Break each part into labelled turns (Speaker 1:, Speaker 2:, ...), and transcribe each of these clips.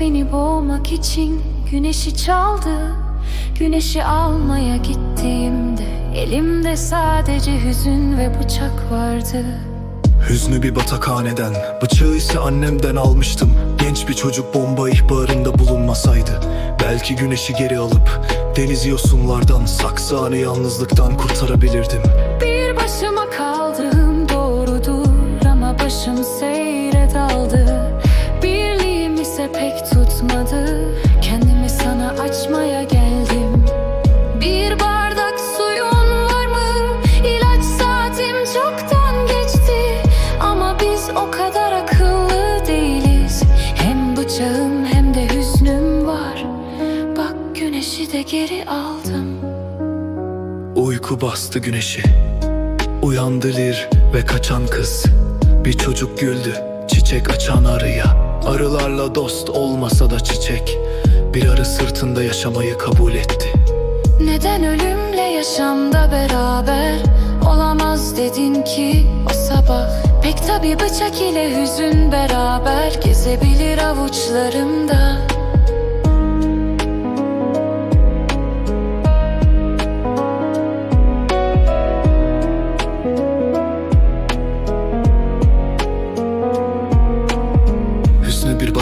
Speaker 1: beni boğmak için güneşi çaldı. Güneşi almaya gittiğimde elimde sadece hüzün ve bıçak vardı.
Speaker 2: Hüznü bir batakhaneden Bıçağı ise annemden almıştım. Genç bir çocuk bomba ihbarında bulunmasaydı Belki güneşi geri alıp Deniz yosunlardan Saksağını yalnızlıktan kurtarabilirdim.
Speaker 1: Bir başıma kaldım doğrudur ama başım daldı Pek tutmadı. Kendimi sana açmaya geldim. Bir bardak suyun var mı? İlaç saatim çoktan geçti. Ama biz o kadar akıllı değiliz. Hem bıçağım hem de hüznüm var. Bak güneşi de geri aldım.
Speaker 2: Uyku bastı güneşi. Uyandı lir ve kaçan kız. Bir çocuk güldü Çiçek açan arıya Arılarla dost olmasa da çiçek Bir arı sırtında yaşamayı kabul etti.
Speaker 1: Neden ölümle yaşamda beraber Olamaz dedin ki o sabah? Pek tabi bıçak ile hüzün beraber Gezebilir avuçlarımda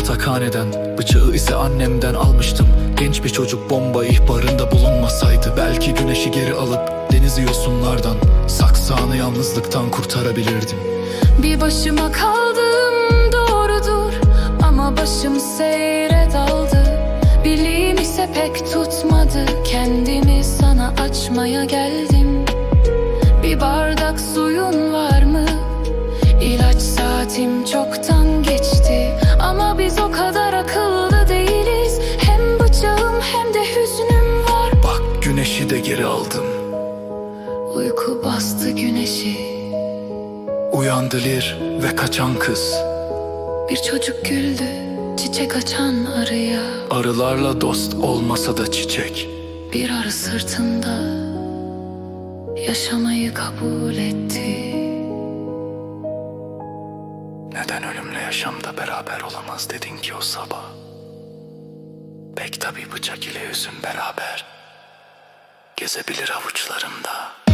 Speaker 2: Batakhaneden Bıçağı ise annemden almıştım. Genç bir çocuk bomba ihbarında bulunmasaydı Belki güneşi geri alıp Denizi yosunlardan Saksağını yalnızlıktan kurtarabilirdim.
Speaker 1: Bir başıma kaldım doğrudur Ama başım seyre daldı. Birliğim ise pek tutmadı
Speaker 2: geri aldım.
Speaker 1: Uyku bastı güneşi.
Speaker 2: Uyandı lir ve kaçan kız.
Speaker 1: Bir çocuk güldü Çiçek açan arıya.
Speaker 2: Arılarla dost olmasa da çiçek.
Speaker 1: Bir arı sırtında yaşamayı kabul etti.
Speaker 2: Neden ölümle yaşamda beraber olamaz dedin ki o sabah? Pek tabi bıçak ile hüzün beraber Gezebilir avuçlarımda